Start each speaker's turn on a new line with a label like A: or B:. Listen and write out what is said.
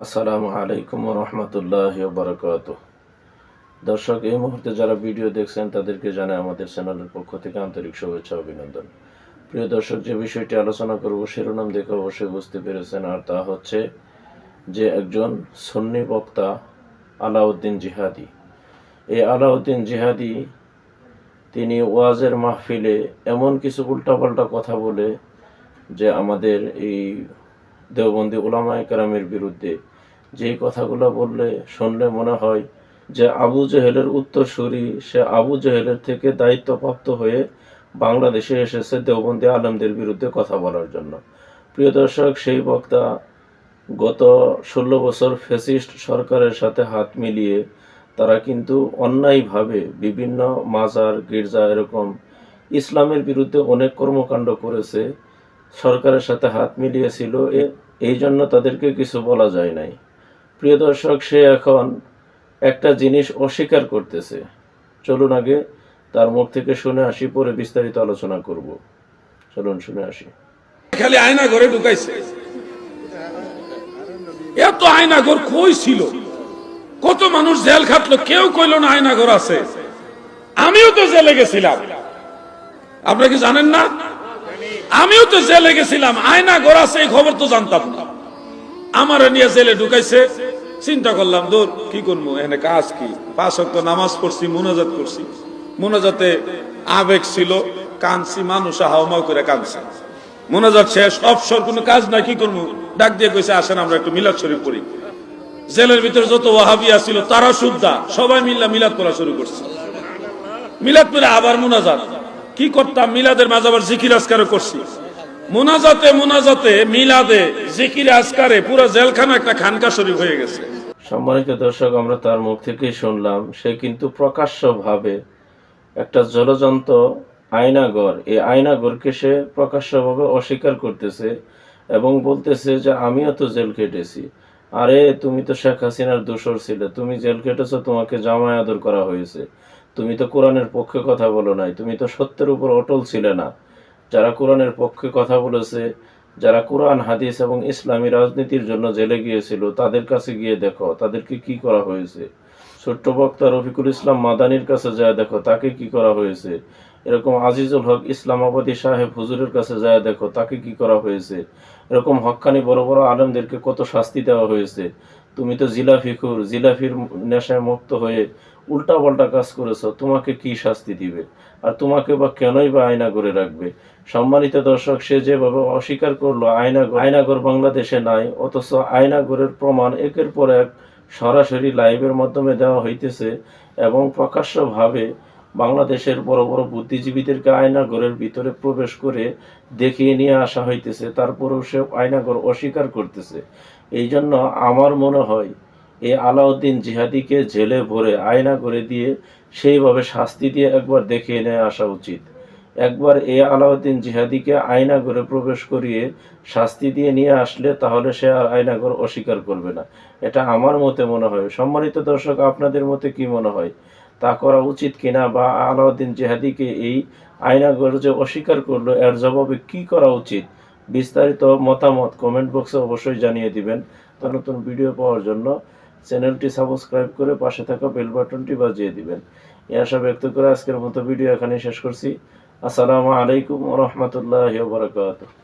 A: আসসালামু আলাইকুম রহমতুল্লাহ বারকাত দর্শক, এই মুহূর্তে যারা ভিডিও দেখছেন, তাদেরকে জানাই আমাদের চ্যানেলের পক্ষ থেকে আন্তরিক শুভেচ্ছা, অভিনন্দন। প্রিয় দর্শক, যে বিষয়টি আলোচনা করব, শিরোনাম দেখে অবশ্যই বুঝতে পেরেছেন, আর তা হচ্ছে যে একজন সুন্নি বক্তা আলাউদ্দিন জিহাদি। এই আলাউদ্দিন জিহাদি, তিনি ওয়াজের মাহফিলে এমন কিছু উল্টাপাল্টা কথা বলে যে আমাদের এই দেওবন্দি ওলামা একরামের বিরুদ্ধে। যেই কথাগুলো বললে, শুনলে মনে হয় যে আবু জেহেলের উত্তরসূরি, সে আবু জেহেলের থেকে দায়িত্বপ্রাপ্ত হয়ে বাংলাদেশে এসেছে দেওবন্দি আলমদের বিরুদ্ধে কথা বলার জন্য। প্রিয় দর্শক, সেই বক্তা গত ষোলো বছর ফেসিস্ট সরকারের সাথে হাত মিলিয়ে তারা কিন্তু অন্যায়ভাবে বিভিন্ন মাজার, গির্জা এরকম ইসলামের বিরুদ্ধে অনেক কর্মকাণ্ড করেছে। সরকারের সাথে হাত মিলিয়েছিল এই জন্য তাদেরকে কিছু বলা যায় নাই। প্রিয় দর্শক, সে এখন একটা জিনিস অস্বীকার করতেছে। চলুন আগে তার মুখ থেকে শুনে আসি, পরে বিস্তারিত আলোচনা করব। চলুন, শুনে আসি।
B: খালি আয়না ঘরে ঢুকাইছে। এত আয়না ঘর কই ছিল? কত মানুষ জেল খাটলো, কেউ কইলো না আয়না ঘর আছে। আমিও তো জেলে গেছিলাম। আপনারা কি জানেন না? আমিও তো জেলে গেছিলাম। আয়না আছে, এই খবর তো জানতাম না। আমার নিয়ে জেলে ঢুকাইছে। চিন্তা করলাম, দূর, কি করব? এখানে কাজ কি? পাঁচ তো নামাজ পড়ছি, মোনাজাত করছি। মোনাজাতে আবেগ ছিল কানছি মানুষ হাওমাও করে কানছে মোনাজাত শেষ, অবসর, কোনো কাজ না কি করব? ডাক দিয়ে কইছে, আসেন, আমরা একটু মিলাদ শরীফ পড়ি। জেলের ভিতরে যত ওয়াহাবি ছিল তারা শুদ্ধা। সবাই মিল্লা মিলাদ করা শুরু করছে। মিলাদ পরে আবার মোনাজাত। কি করতাম? মিলাদের মাঝে আবার জিকির আজকারও করছি। মোনাজাতে মোনাজাতে, মিলাদে জিকির আজকারে পুরো জেলখানা একটা খানকা শরীফ হয়ে গেছে।
A: সম্মানিত দর্শক, আমরা তার মুখ থেকেই শুনলাম, সে কিন্তু প্রকাশ্যভাবে একটা জলযন্ত্র আয়নাগর, এই আয়নাগরকে সে প্রকাশ্যভাবে অস্বীকার করতেছে এবং বলতেছে যে, আমিও তো জেল কেটেছি আরে, তুমি তো শেখ হাসিনার দোষর ছিলে, তুমি জেল কেটেছো তোমাকে জামায় আদর করা হয়েছে। তুমি তো কোরআনের পক্ষে কথা বলো নাই, তুমি তো সত্যের উপর অটল ছিলে না। যারা কোরআনের পক্ষে কথা বলেছে, যারা কোরআন, হাদিস এবং ইসলামী রাজনীতির জন্য জেলে গিয়েছিল, তাদের কাছে গিয়ে দেখো, তাদেরকে কি করা হয়েছে? ছোট্ট বক্তা রফিকুল ইসলাম মাদানির কাছে যায় দেখো, তাকে কি করা হয়েছে? এরকম আজিজুল হক ইসলামাবাদী সাহেব হুজুরের কাছে যায় দেখো, তাকে কি করা হয়েছে? এরকম হক্কানি বড় বড় আলেমদেরকে কত শাস্তি দেওয়া হয়েছে? তুমি তো জিলাফিকুর জিলাফির নেশায় মুক্ত হয়ে উল্টা পাল্টা কাজ করেছ, তোমাকে কি শাস্তি দিবে? আর তোমাকে বা কেনই বা আয়না করে রাখবে? সম্মানিত দর্শক, সে যেভাবে অস্বীকার করল, আয়নাগর আয়নাগর বাংলাদেশে নাই, অথচ আয়নাগরের প্রমাণ একের পর এক সরাসরি লাইভের মাধ্যমে দেওয়া হইতেছে এবং প্রকাশ্যভাবে বাংলাদেশের বড় বড় বুদ্ধিজীবীদেরকে আয়নাগরের ভিতরে প্রবেশ করে দেখিয়ে নিয়ে আসা হইতেছে, তারপরেও সে আয়নাঘর অস্বীকার করতেছে। এই জন্য আমার মনে হয় এই আলাউদ্দিন জিহাদিকে জেলে ভরে আয়না করে দিয়ে সেইভাবে শাস্তি দিয়ে একবার দেখিয়ে নিয়ে আসা উচিত। একবার এই আলাউদ্দিন জিহাদিকে আয়না করে প্রবেশ করিয়ে শাস্তি দিয়ে নিয়ে আসলে তাহলে সে আর আয়নাঘর অস্বীকার করবে না। এটা আমার মতে মনে হয়। সম্মানিত দর্শক, আপনাদের মতে কি মনে হয়? তা করা উচিত কিনা বা আলাউদ্দিন জিহাদিকে এই আয়নাগর যে অস্বীকার করল, এর জবাবে কি করা উচিত? বিস্তারিত মতামত কমেন্ট বক্সে অবশ্যই জানিয়ে দিবেন। তো নতুন ভিডিও পাওয়ার জন্য চ্যানেলটি সাবস্ক্রাইব করে পাশে থাকা বেল বাটনটি বাজিয়ে দিবেন। এই আশা ব্যক্ত করে আজকের মতো ভিডিও এখানে শেষ করছি। আসসালামু আলাইকুম রহমতুল্লাহ বারকাতুহ।